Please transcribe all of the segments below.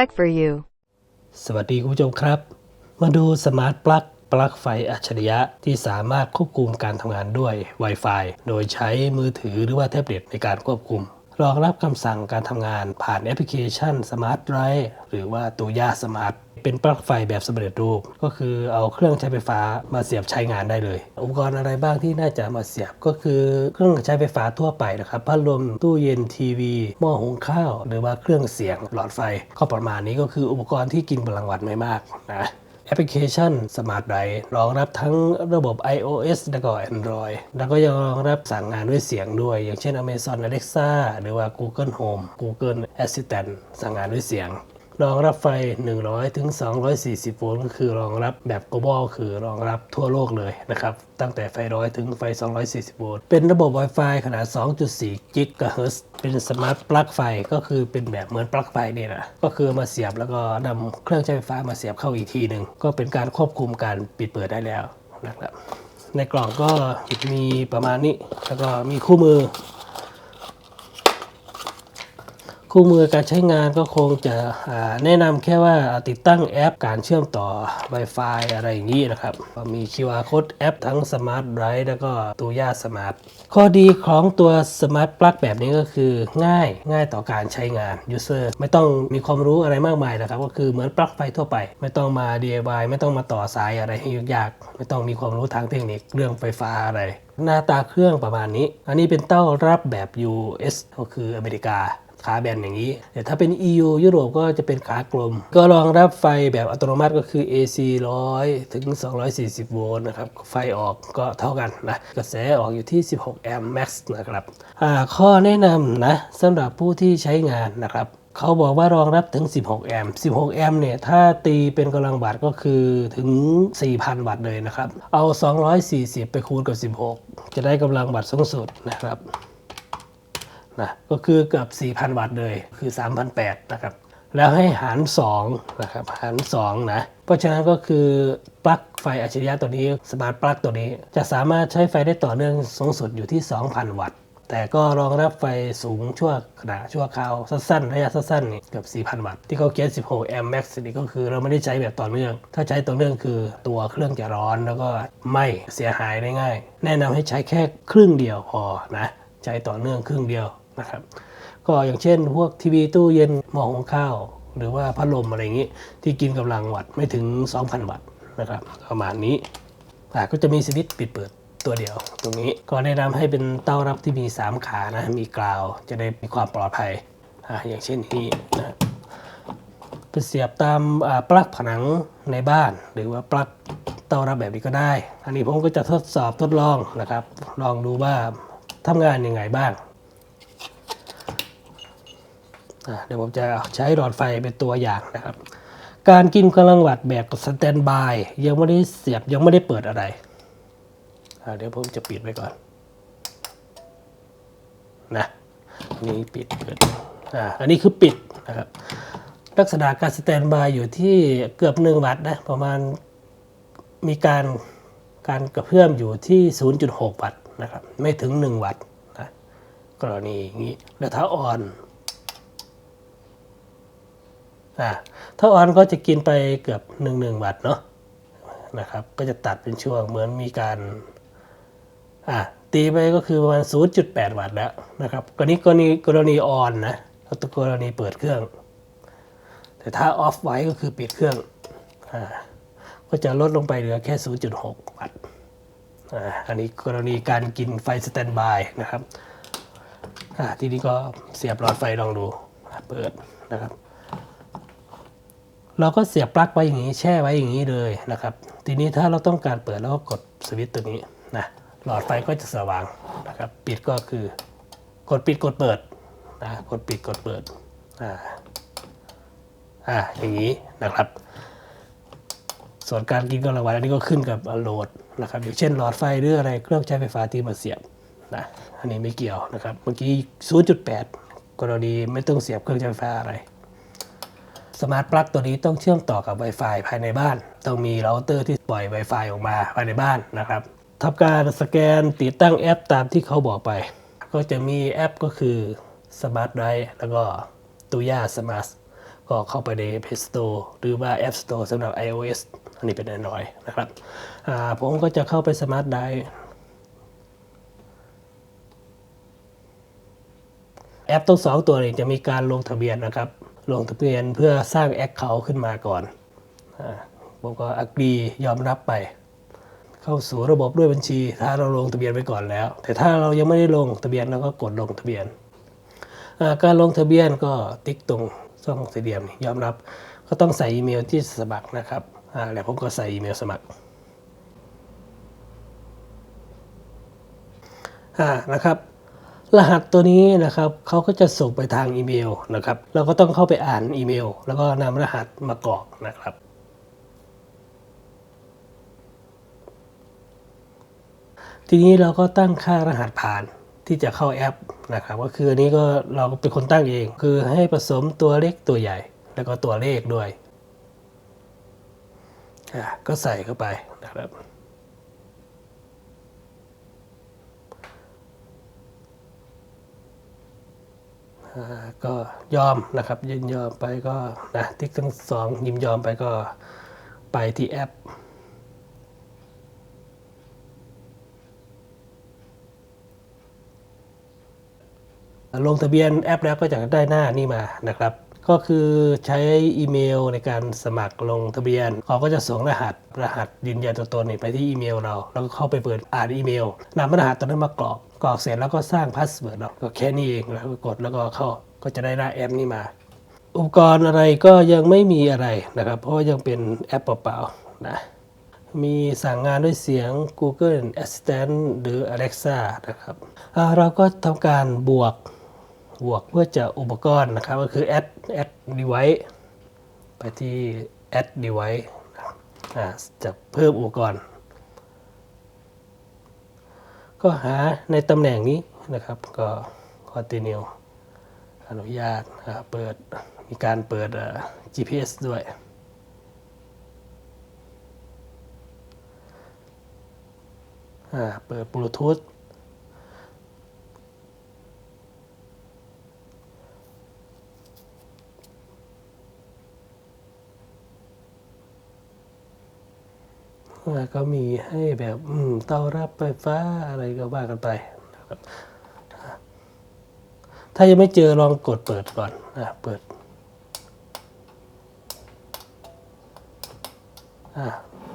Tech for You. สวัสดีคุณผู้ชมครับ มาดูสมาร์ทปลั๊กปลั๊กไฟอัจฉริยะที่สามารถควบคุมการทำงานด้วย Wi-Fi โดยใช้มือถือหรือว่าแท็บเล็ตในการควบคุม รองรับคำสั่งการทำงานผ่านแอปพลิเคชัน Smart Drive หรือว่าตัวย่าสมาร์ท เป็นปลั๊กไฟแบบสำเร็จรูป ก็คือเอาเครื่องใช้ไฟฟ้ามาเสียบใช้งานได้เลย อุปกรณ์อะไรบ้างที่น่าจะมาเสียบก็คือเครื่องใช้ไฟฟ้าทั่วไปนะครับพัดลมตู้เย็นทีวี หม้อหุงข้าว หรือว่าเครื่องเสียงหลอดไฟก็ประมาณนี้ก็คืออุปกรณ์ที่กินพลังวัตไม่มากนะแอปพลิเคชัน Smart Drive รองรับทั้งระบบ iOS และก็ Android แล้วก็ยังรองรับสั่งงานด้วยเสียงด้วย อย่างเช่น Amazon Alexa หรือว่า Google Home Google Assistant สั่งงานด้วยเสียง รองรับไฟ 100 ถึง 240 โวลต์ก็คือรองรับแบบ global คือรองรับทั่วโลกเลยนะครับ ตั้งแต่ไฟ100ถึงไฟ 240 โวลต์เป็นระบบ Wi-Fi ขนาด 2.4 GHz เฮิร์ตเป็นสมาร์ทปลั๊กไฟก็คือเป็นแบบเหมือนปลั๊กไฟนี่แหละก็คือมาเสียบแล้วก็นำเครื่องใช้ไฟฟ้ามาเสียบเข้าอีกทีหนึ่งก็เป็นการควบคุมการปิดเปิดได้แล้วนะครับในกล่องก็มีประมาณนี้แล้วก็มีคู่มือ คู่มือการใช้งานก็คงจะแนะนำแค่ว่าติดตั้งแอปการเชื่อมต่อ Wi-Fi อะไรอย่างนี้นะครับมี QR Code แอปทั้ง Smart Drive แล้วก็ตัวย่า Smart ข้อดีของตัว Smart Plug แบบนี้ก็คือง่ายง่ายต่อการใช้งาน User ไม่ต้องมีความรู้อะไรมากมายนะครับ ก็คือเหมือนปลั๊กไฟทั่วไป ไม่ต้องมา DIY ไม่ต้องมาต่อสายอะไรให้ยุ่งยาก ไม่ต้องมีความรู้ทางเทคนิคเรื่องไฟฟ้าอะไรหน้าตาเครื่องประมาณนี้ อันนี้เป็นเต้ารับแบบ US ก็คืออเมริกา ขาแบนอย่างนี้ แต่ถ้าเป็น EU ยุโรปก็จะเป็นขากลม ก็รองรับไฟแบบอัตโนมัติก็คือ AC 100 ถึง 240 โวลต์นะครับ ไฟออกก็เท่ากันนะ กระแสออกอยู่ที่ 16 แอมป์ max นะครับ ข้อแนะนำนะสำหรับผู้ที่ใช้งานนะครับเขาบอกว่ารองรับถึง 16 แอมป์ 16 แอมป์เนี่ย ถ้าตีเป็นกำลังวัตต์ก็คือถึง 4,000 วัตต์เลยนะครับ เอา 240 ไปคูณกับ 16 จะได้กำลังวัตต์สูงสุดนะครับ นะก็คือเกือบ 4,000 วัตต์เลยคือ 3,800นะครับแล้วให้หาร2นะครับหาร2นะเพราะฉะนั้นก็คือปลั๊กไฟอัจฉริยะตัวนี้สมาร์ทปลั๊กตัวนี้ จะสามารถใช้ไฟได้ต่อเนื่องสูงสุดอยู่ที่ 2,000 วัตต์ แต่ก็รองรับไฟสูงชั่วขณะชั่วคราวสั้นๆระยะสั้นๆนี่เกือบ 4,000 วัตต์ที่เขาเขียน16แอมป์ max นี่ก็คือเราไม่ได้ใช้แบบต่อเนื่อง ถ้าใช้ต่อเนื่องคือตัวเครื่องจะร้อนแล้วก็ไหม้เสียหายได้ง่าย แนะนำให้ใช้แค่ครึ่งเดียวพอนะใช้ต่อเนื่องครึ่งเดียว นะครับก็อย่างเช่น พวกทีวีตู้เย็นหม้อหุงข้าว หรือว่าพัดลมอะไรอย่างนี้ ที่กินกำลังวัตต์ไม่ถึง 2,000 วัตต์นะครับประมาณนี้อ่ก็จะมีสวิตช์ปิดเปิดตัวเดียว ตรงนี้ก็แนะนำให้เป็นเต้ารับที่มี 3 ขานะมีกราวจะได้มีความปลอดภัยออย่างเช่นนี้นะไปเสียบตามปลั๊กผนังในบ้าน หรือว่าปลั๊กเต้ารับแบบนี้ก็ได้ อันนี้ผมก็จะทดสอบทดลองนะครับ ลองดูว่าทำงานยังไงบ้าง อะ เดี๋ยวผมจะใช้หลอดไฟเป็นตัวอย่างนะครับ การกินกำลังวัตต์แบบสแตนบายยังไม่ได้เสียบยังไม่ได้เปิดอะไระเดี๋ยวผมจะปิดไว้ก่อนนะนนี้ปิดเปิดอ่าอันนี้คือปิดนะครับลักษณะการสแตนบายอยู่ที่เกือบ1วัตต์นะประมาณมีการการกระเพื่อมอยู่ที่ 0.6 วัตต์นะครับไม่ถึง 1 วัตต์นะกรณีอย่างนี้แล้วถ้าอ่อน อ่าถ้าออนก็จะกินไปเกือบหนึ่งหนึ่งวัตต์เนาะนะครับ ก็จะตัดเป็นช่วงเหมือนมีการอ่าตีไปก็คือประมาณ 0.8 วัตต์แล้วนะครับกรณีกรณีกรณีออนนะแล้วตัวกรณีเปิดเครื่อง แต่ถ้าออฟไว้ก็คือปิดเครื่องอ่าก็จะลดลงไปเหลือแค่ 0.6 วัตต์อันนี้กรณีการกินไฟสแตนบายนะครับทีนี้ก็เสียบหลอดไฟลองดู เปิดนะครับ เราก็เสียบปลั๊กไว้อย่างนี้แช่ไว้อย่างนี้เลยนะครับ ทีนี้ถ้าเราต้องการเปิดเราก็กดสวิตช์ตัวนี้นะหลอดไฟก็จะสว่างนะครับ ปิดก็คือกดปิดกดเปิดนะกดปิดกดเปิดอ่าอ่าอย่างนี้นะครับ ส่วนการกินกำลังวันอันนี้ก็ขึ้นกับโหลดนะครับอย่างเช่นหลอดไฟหรืออะไรเครื่องใช้ไฟฟ้าที่มาเสียบนะอันนี้ไม่เกี่ยวนะครับ เมื่อกี้ 0.8 กรณีไม่ต้องเสียบเครื่องใช้ไฟฟ้าอะไร สมาร์ทปลั๊กตัวนี้ต้องเชื่อมต่อกับ Wi-Fi ภายในบ้าน ต้องมีเราเตอร์ที่ปล่อย Wi-Fi ออกมาภายในบ้านนะครับทำการสแกนติดตั้งแอปตามที่เขาบอกไป ก็จะมีแอปก็คือ Smart Drive แล้วก็ตุย่า Smart ก็เข้าไปใน Play Store หรือว่า App Store สำหรับ iOS อันนี้เป็น Android นะครับผมก็จะเข้าไป Smart Drive แอปทั้งสองตัวนี้จะมีการลงทะเบียนนะครับ ลงทะเบียนเพื่อสร้างแอคเคาท์ขึ้นมาก่อนผมก็อักดียอมรับไป เข้าสู่ระบบด้วยบัญชี ถ้าเราลงทะเบียนไว้ก่อนแล้ว แต่ถ้าเรายังไม่ได้ลงทะเบียนเราก็กดลงทะเบียน การลงทะเบียนก็ติ๊กตรงช่องสี่เหลี่ยดียอมรับ ก็ต้องใส่อีเมลที่สมัครนะครับแล้วผมก็ใส่อีเมลสมัครนะครับ รหัสตัวนี้นะครับเขาก็จะส่งไปทางอีเมลนะครับ เราก็ต้องเข้าไปอ่านอีเมล แล้วก็นำรหัสมากรอกนะครับทีนี้เราก็ตั้งค่ารหัสผ่านที่จะเข้าแอปนะครับ ก็คืออันนี้ก็เราเป็นคนตั้งเอง คือให้ผสมตัวเล็กตัวใหญ่ แล้วก็ตัวเลขด้วยก็ใส่เข้าไปนะครับ ก็ยอมนะครับยินยอมไปก็นะติ๊กทั้งสองยินยอมไปก็ไปที่แอป ลงทะเบียนแอปแล้วก็จะได้หน้านี่มานะครับ ก็คือใช้อีเมลในการสมัครลงทะเบียนเขาก็จะส่งรหัสรหัสยืนยันตัวตนไปที่อีเมลเรา แล้วก็เข้าไปเปิดอ่านอีเมลนำรหัสตัวนั้นมากรอก กรอกเสร็จแล้วก็สร้างพาสเวิร์ดเราก็แค่นี้เองแล้วก็กดแล้วก็เข้าก็จะได้หน้าแอปนี้มา อุปกรณ์อะไรก็ยังไม่มีอะไรนะครับ เพราะยังเป็นแอปเปล่าๆนะมีสั่งงานด้วยเสียง Google Assistant หรือ Alexa นะครับเราก็ทำการบวกบวกเพื่อจะอุปกรณ์นะครับ ก็คือ add add device ไปที่ add device อ่าจะเพิ่มอุปกรณ์ ก็หาในตำแหน่งนี้นะครับ ก็ continue อนุญาตเปิดมีการเปิด GPS ด้วย เปิดบลูทูธ ก็มีให้แบบเต้ารับไฟฟ้าอะไรก็ว่ากันไปนะครับถ้ายังไม่เจอลองกดเปิดก่อนอ่าเปิด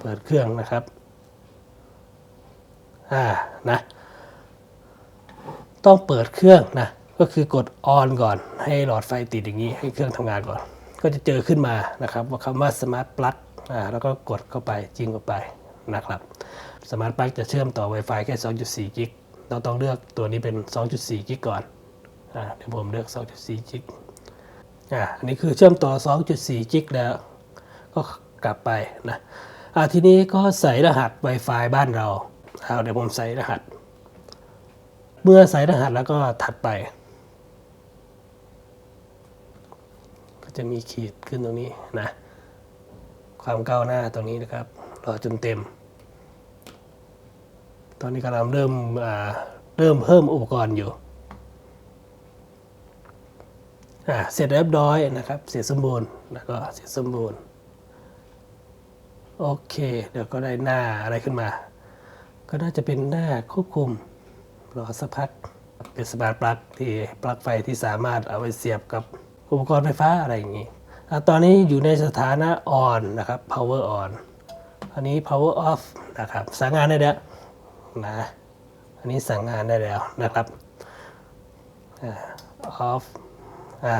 เปิดเครื่องนะครับอ่านะต้องเปิดเครื่องนะก็คือกดออนก่อน ให้หลอดไฟติดอย่างนี้ให้เครื่องทำงานก่อน ก็จะเจอขึ้นมานะครับว่าคำว่า Smart Plug อ่า แล้วก็กดเข้าไปจริงเข้าไปนะครับ Smart Plug จะเชื่อมต่อ Wi-Fi แค่ 2.4 กิกเราต้องเลือกตัวนี้เป็น 2.4 กิกก่อนอ่าเดี๋ยวผมเลือก 2.4 กิกอ่าอันนี้คือเชื่อมต่อ 2.4 กิกแล้ว ก็กลับไปนะอ่าทีนี้ก็ใส่รหัส Wi-Fi บ้านเราเอาเดี๋ยวผมใส่รหัส เมื่อใส่รหัสแล้วก็ถัดไป ก็จะมีขีดขึ้นตรงนี้นะ ความก้าวหน้าตรงนี้นะครับรอจนเต็ม ตอนนี้กำลังเริ่มเริ่มเพิ่มอุปกรณ์อยู่เสร็จเรียบร้อยนะครับ เสร็จสมบูรณ์แล้วก็เสร็จสมบูรณ์ โอเค เดี๋ยวก็ได้หน้าอะไรขึ้นมา ก็น่าจะเป็นหน้าควบคุมรอสักพักเป็นสมาร์ทปลั๊กที่ปลั๊กไฟที่สามารถเอาไปเสียบกับอุปกรณ์ไฟฟ้าอะไรอย่างนี้ ตอนนี้อยู่ในสถานะ on นะครับ power on อันนี้ power off นะครับ สั่งงานได้แล้วนะ อันนี้สั่งงานได้แล้วนะครับ off อ่า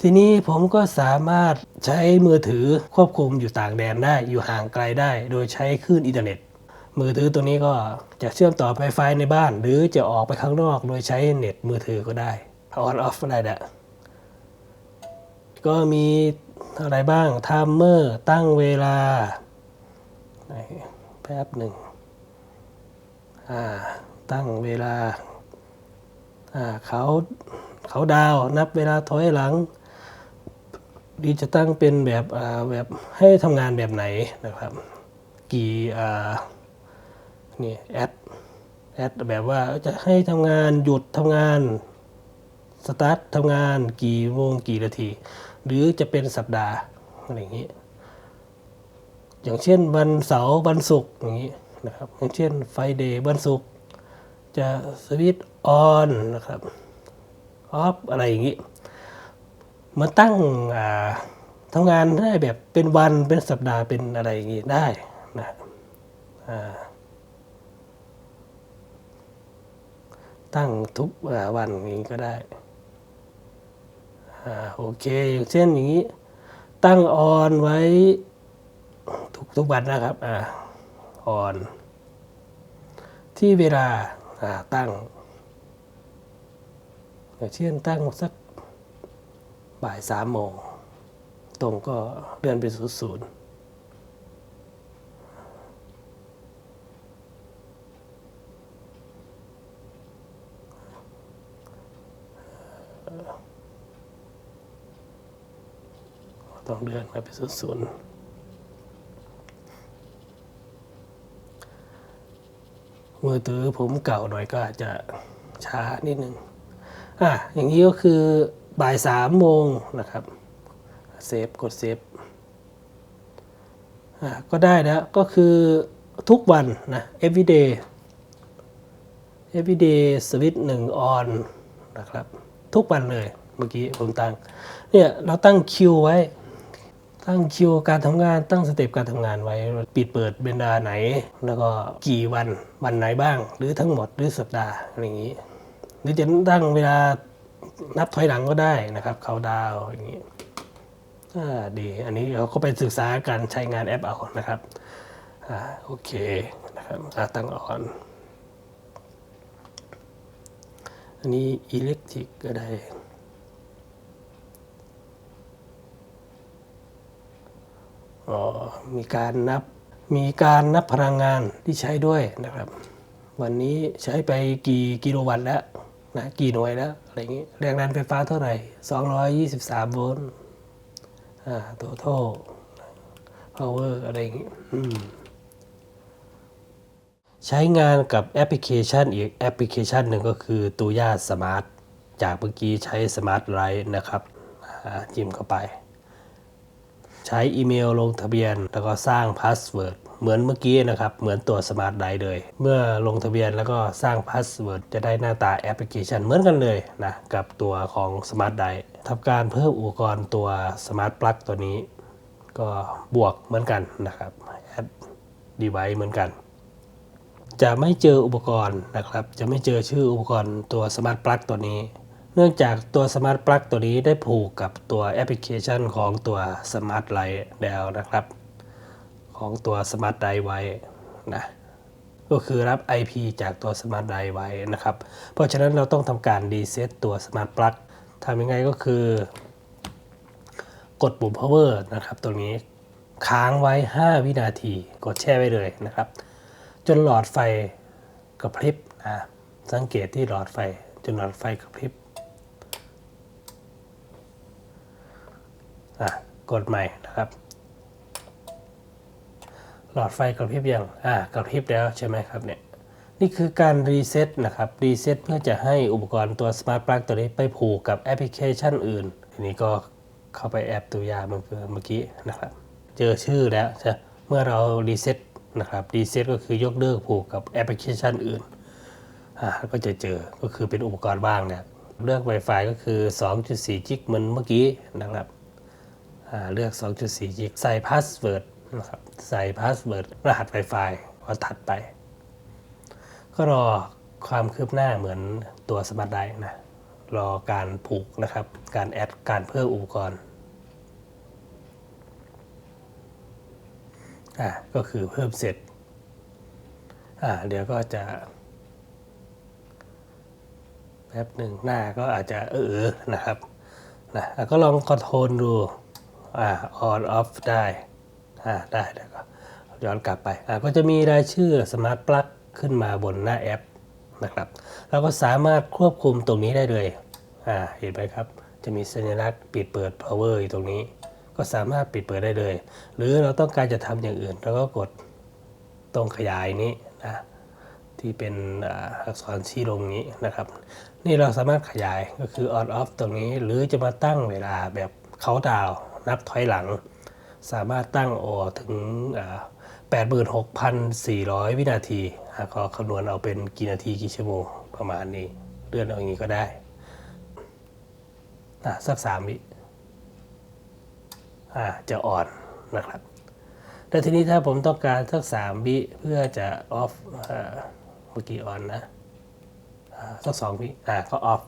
ทีนี้ผมก็สามารถใช้มือถือควบคุมอยู่ต่างแดนได้อยู่ห่างไกลได้ โดยใช้คลื่นอินเทอร์เน็ต มือถือตัวนี้ก็จะเชื่อมต่อไฟฟ้าในบ้าน หรือจะออกไปข้างนอก โดยใช้เน็ตมือถือก็ได้ออนออฟได้แหละ ก็มีอะไรบ้างไทม์เมอร์ตั้งเวลาแป๊บหนึ่งตั้งเวลาเขาเขาดาวนับเวลาถอยหลัง ดีจะตั้งเป็นแบบแบบให้ทำงานแบบไหนนะครับ กี่นี่แอดแอดแบบว่าจะให้ทำงานหยุดทำงานสตาร์ททำงานกี่โมงกี่นาที หรือจะเป็นสัปดาห์อะไรอย่างนี้ อย่างเช่นวันเสาร์วันศุกร์อย่างนี้นะครับ อย่างเช่นไฟเดย์วันศุกร์จะสวิตออนนะครับออฟอะไรอย่างนี้มาตั้งทำงานได้แบบเป็นวันเป็นสัปดาห์เป็นอะไรอย่างนี้ได้นะตั้งทุกวันอย่างนี้ก็ได้ โอเคอย่างเช่นอย่างนี้ ตั้งออนไว้ทุกทุกวันนะครับอ่าออน ที่เวลาอ่าตั้งอย่างเช่นตั้งสักบ่ายสามโมงตรงก็เลื่อนไปศูนย์ ต้องเลื่อนไปศูนศูนย์มือถือผมเก่าหน่อยก็อาจจะช้านิดนึงอะอย่างนี้ก็คือบ่ายสามโมงนะครับ เซฟกดเซฟอะก็ได้แล้วก็คือทุกวันนะ everyday everyday switch หนึ่ง on นะครับ ทุกวันเลยเมื่อกี้ผมตั้งเนี่ยเราตั้งคิวไว้ ตั้งคิวการทำงานตั้งสเต็ปการทำงานไว้ ปิดเปิดเบนดาไหน แล้วก็กี่วันวันไหนบ้าง หรือทั้งหมดหรือสัปดาห์อะไรอย่างนี้ หรือจะตั้งเวลานับถอยหลังก็ได้นะครับเขาดาวอย่างนี้อ่าดีอันนี้เราก็ไปศึกษาการใช้งานแอปเอานะครับอ่าโอเคนะครับตั้งออนอันนี้อิเล็กทริกก็ได้ อ๋อ มีการนับมีการนับพลังงานที่ใช้ด้วยนะครับ วันนี้ใช้ไปกี่กิโลวัตต์แล้วนะกี่หน่วยแล้วอะไรอย่างนี้แรงดันไฟฟ้าเท่าไหร่ 223 โวลต์อ่าตัวโท power อะไรอย่างนี้ใช้งานกับแอปพลิเคชันอีกแอปพลิเคชันหนึ่งก็คือตูย่าสมาร์ทจากเมื่อกี้ใช้สมาร์ทไลท์นะครับจิ้มเข้าไป ใช้อีเมลลงทะเบียน แล้วก็สร้างพาสเวิร์ดเหมือนเมื่อกี้นะครับ เหมือนตัวสมาร์ทไดเลย เมื่อลงทะเบียนแล้วก็สร้างพาสเวิร์ดจะได้หน้าตาแอปพลิเคชันเหมือนกันเลยนะ กับตัวของสมาร์ทไดทำการเพิ่มอุปกรณ์ตัวสมาร์ทปลั๊กตัวนี้ ก็บวกเหมือนกันนะครับแอดดีไวเหมือนกัน จะไม่เจออุปกรณ์นะครับ จะไม่เจอชื่ออุปกรณ์ตัวสมาร์ทปลั๊กตัวนี้ เนื่องจากตัวสมาร์ทปลั๊กตัวนี้ได้ผูกกับตัวแอปพลิเคชันของตัวสมาร์ทไลท์แล้วนะครับ ของตัวสมาร์ทไดไว้นะก็คือรับ IP จากตัวสมาร์ทไดไว้นะครับ เพราะฉะนั้นเราต้องทำการรีเซ็ตตัวสมาร์ทปลั๊กทำยังไงก็คือ กดปุ่ม power นะครับตรงนี้ค้างไว้ 5 วินาที กดแช่ไว้เลยนะครับ จนหลอดไฟกระพริบนะสังเกตที่หลอดไฟจนหลอดไฟกระพริบ อะกดใหม่นะครับ หลอดไฟกระพริบยังอ่ากระพริบแล้วใช่ไหมครับเนี่ยนี่คือการรีเซ็ตนะครับรีเซ็ตเพื่อจะให้อุปกรณ์ตัวสมาร์ทปลั๊กตัวนี้ไปผูกกับแอปพลิเคชันอื่นทีนี้ก็เข้าไปแอปตัวยาเมื่อเมื่อกี้นะครับ เจอชื่อแล้วใช่เมื่อเรารีเซ็ตนะครับรีเซ็ตก็คือยกเลิกผูกกับแอปพลิเคชันอื่นอ่าก็จะเจอก็คือเป็นอุปกรณ์บ้างเนี่ยเลือก Wi-Fi ก็คือ 2.4 จิกเหมือนเมื่อกี้นะครับ เลือก 2.4จิก ใส่พาสเวิร์ดนะครับ ใส่พาสเวิร์ดรหัส Wi-Fi พอถัดไป ก็รอความคืบหน้าเหมือนตัวสมาร์ทไดนะ รอการผูกนะครับ การแอด การเพิ่มอุปกรณ์อ่าก็คือเพิ่มเสร็จอ่าเดี๋ยวก็จะแป๊บหนึ่งหน้าก็อาจจะเออๆนะครับนะแล้วก็ลองคอนโทรลดู อ่า on off ได้อ่าได้แล้วก็ย้อนกลับไปอ่าก็จะมีรายชื่อ Smart Plug ขึ้นมาบนหน้าแอปนะครับเราก็สามารถควบคุมตรงนี้ได้เลยอ่าเห็นไหมครับ จะมีสัญลักษณ์ปิดเปิด power อยู่ตรงนี้ ก็สามารถปิดเปิดได้เลย หรือเราต้องการจะทำอย่างอื่นเราก็กดตรงขยายนี้นะที่เป็นอักษรชี้ลงนี้นะครับ นี่เราสามารถขยายก็คือ on off ตรงนี้หรือจะมาตั้งเวลาแบบเขาดาว นับถอยหลัง สามารถตั้งโอถึง 86,400 วินาทีอ่ากคำนวณเอาเป็นกี่นาทีกี่ชั่วโมงประมาณนี้ เลื่อนเอาอย่างนี้ก็ได้อะสักสามวิอ่าจะอ่อนนะครับแต่ทีนี้ถ้าผมต้องการสักสามวิเพื่อจะออฟเมื่อกี้ออนนะสักสองวิอ่าก็ออฟ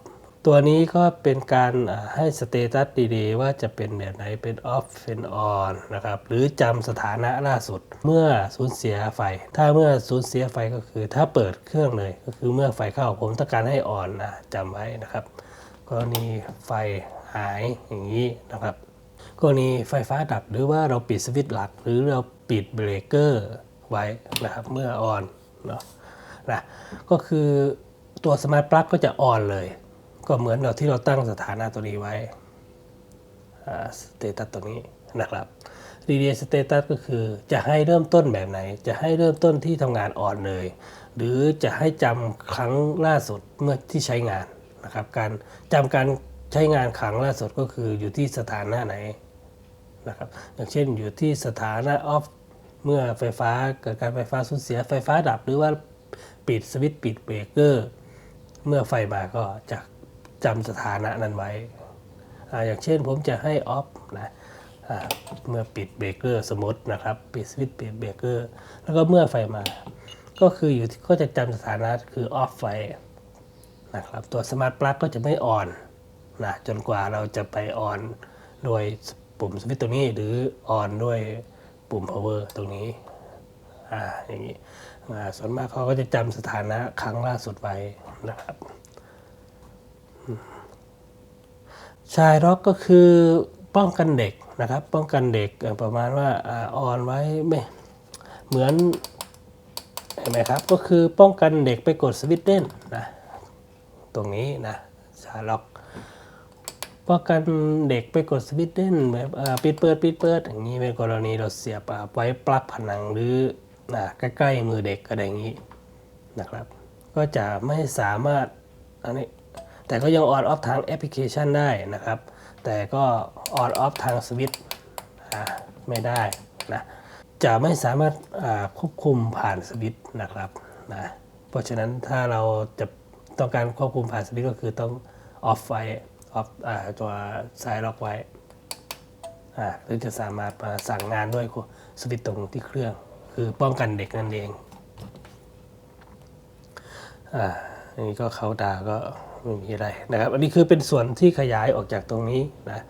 ตัวนี้ก็เป็นการให้สเตตัสดีๆ ว่าจะเป็นแบบไหนเป็นออฟเป็นออนนะครับหรือจำสถานะล่าสุดเมื่อสูญเสียไฟ ถ้าเมื่อสูญเสียไฟก็คือถ้าเปิดเครื่องเลยก็คือเมื่อไฟเข้าผมต้องการให้ออนนะจำไว้นะครับ กรณีไฟหายอย่างนี้นะครับ กรณีไฟฟ้าดับหรือว่าเราปิดสวิตช์หลัก หรือเราปิดเบรกเกอร์ไว้นะครับเมื่อออนเนาะนะก็คือตัวสมาร์ทปลั๊กก็จะออนเลย ก็เหมือนเราที่เราตั้งสถานะตัวนี้ไว้สเตตัสตัวนี้นะครับรีเดียสเตตัสก็คือจะให้เริ่มต้นแบบไหน จะให้เริ่มต้นที่ทำงานอ่อนเลย หรือจะให้จำครั้งล่าสุดเมื่อที่ใช้งานนะครับ การจำการใช้งานครั้งล่าสุดก็คืออยู่ที่สถานะไหนนะครับ อย่างเช่นอยู่ที่สถานะออฟเมื่อไฟฟ้าเกิดการไฟฟ้าสูญเสียไฟฟ้าดับหรือว่าปิดสวิตช์ปิดเบรกเกอร์ เมื่อไฟมาก็จะ จำสถานะนั้นไว้ออย่างเช่นผมจะให้ออฟนะเมื่อปิดเบรกเกอร์สมมตินะครับปิดสวิตช์ปิดเบรกเกอร์แล้วก็เมื่อไฟมา ก็คืออยู่ก็จะจำสถานะคือออฟไฟนะครับตัวสมาร์ทปลั๊กก็จะไม่ออนนะจนกว่าเราจะไปออนโดยปุ่มสวิตช์ตรงนี้หรือออนด้วยปุ่ม power ตรงนี้อ่าอย่างนี้ส่วนมากเขาก็จะจำสถานะครั้งล่าสุดไว้นะครับอืม ชายร็อกก็คือป้องกันเด็กนะครับ ป้องกันเด็กประมาณว่าอ่อนไว้ไม่เหมือนเห็นไหมครับก็คือป้องกันเด็กไปกดสวิตช์เล่นนะตรงนี้นะชาล็อกป้องกันเด็กไปกดสวิตช์เล่นแบบปิดเปิดปิดเปิดอย่างนี้เป็นกรณีเราเสียบไว้ปลั๊กผนังหรือใกล้ๆมือเด็กอะไรอย่างนี้นะครับ ก็จะไม่สามารถอันนี้ แต่ก็ยังออนออฟทางแอปพลิเคชันได้นะครับ แต่ก็ออนออฟทางสวิตช์ไม่ได้นะจะไม่สามารถควบคุมผ่านสวิตช์นะครับนะเพราะฉะนั้นถ้าเราจะต้องการควบคุมผ่านสวิตช์ก็คือต้องออฟไว้ออฟตัวสายล็อกไว้หรือจะสามารถมาสั่งงานด้วยสวิตช์ตรงที่เครื่อง คือป้องกันเด็กนั่นเองอ่าอันนี้ก็เขาดาก็ ไม่มีอะไรนะครับ อันนี้คือเป็นส่วนที่ขยายออกจากตรงนี้นะ